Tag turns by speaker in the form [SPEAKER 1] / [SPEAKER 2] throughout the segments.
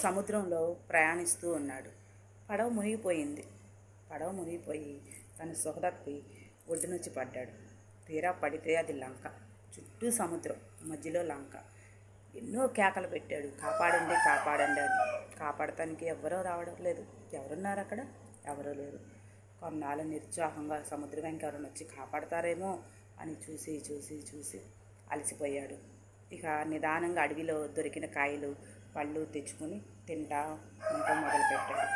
[SPEAKER 1] సముద్రంలో ప్రయాణిస్తూ ఉన్నాడు. పడవ మునిగిపోయింది. పడవ మునిగిపోయి తను సొహదప్పి ఒడ్డునుంచి పడ్డాడు. తీరా పడితే అది లంక. చుట్టూ సముద్రం. మధ్యలో లంక. ఎన్నో కేకలు పెట్టాడు. కాపాడండి కాపాడండి అని. కాపాడటానికి ఎవరో రావడం లేదు. ఎవరున్నారు అక్కడ? ఎవరూ లేరు. కొన్నాళ్ళు నిరుత్సాహంగా సముద్రం వెంక ఎవరైనా వచ్చి కాపాడతారేమో అని చూసి చూసి చూసి అలసిపోయాడు. ఇక నిదానంగా అడవిలో దొరికిన కాయలు పళ్ళు తెచ్చుకొని తింటా ఉండటం మొదలుపెట్టాడు.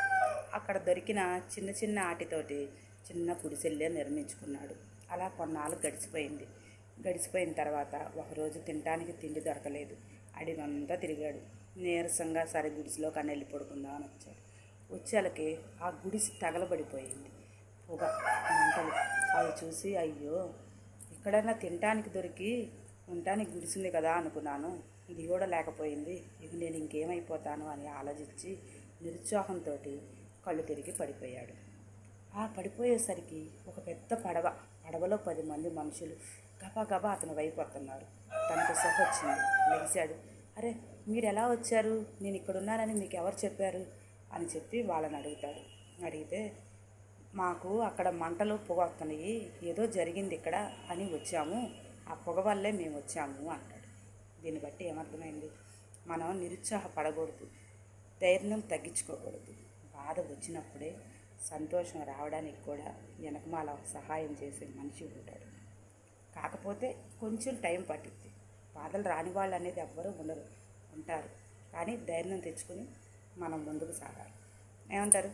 [SPEAKER 1] అక్కడ దొరికిన చిన్న చిన్న ఆటితోటి చిన్న గుడిసెల్లే నిర్మించుకున్నాడు. అలా కొన్నాళ్ళు గడిచిపోయింది. గడిచిపోయిన తర్వాత ఒకరోజు తినడానికి తిండి దొరకలేదు. అడివంతా తిరిగాడు. నీరసంగా సరే గుడిసెలో కానీ వెళ్ళి పడుకుందాం అని వచ్చాడు. వచ్చేలకి ఆ గుడిసి తగలబడిపోయింది. పొగ మంటలు అవి చూసి అయ్యో ఎక్కడైనా తినటానికి దొరికి ఉండటానికి గుడిసింది కదా అనుకున్నాను. ఇది కూడా లేకపోయింది. ఇక నేను ఇంకేమైపోతాను అని ఆలోచించి నిరుత్సాహంతో కళ్ళు తిరిగి పడిపోయాడు. ఆ పడిపోయేసరికి ఒక పెద్ద పడవ పడవలో పది మంది మనుషులు గబా గబా అతని వైపు వస్తున్నారు. తనకు సహ వచ్చింది. లెగిశాడు అరే మీరు ఎలా వచ్చారు? నేను ఇక్కడ ఉన్నానని మీకు ఎవరు చెప్పారు? అని చెప్పి వాళ్ళని అడుగుతాడు. అడిగితే మాకు అక్కడ మంటలు పొగ వస్తున్నాయి. ఏదో జరిగింది ఇక్కడ అని వచ్చాము. ఆ పొగ వల్లే మేము వచ్చాము అంటాడు. దీన్ని బట్టి ఏమర్థమైంది? మనం నిరుత్సాహపడకూడదు ధైర్యం తగ్గించుకోకూడదు. బాధ వచ్చినప్పుడే సంతోషం రావడానికి కూడా వెనకమాల సహాయం చేసే మనిషి ఉంటాడు. కాకపోతే కొంచెం టైం పట్టింది బాధలు రాని వాళ్ళు అనేది ఎవ్వరూ ఉండరు ఉంటారు. కానీ ధైర్యం తెచ్చుకొని మనం ముందుకు సాగాలి. ఏమంటారు?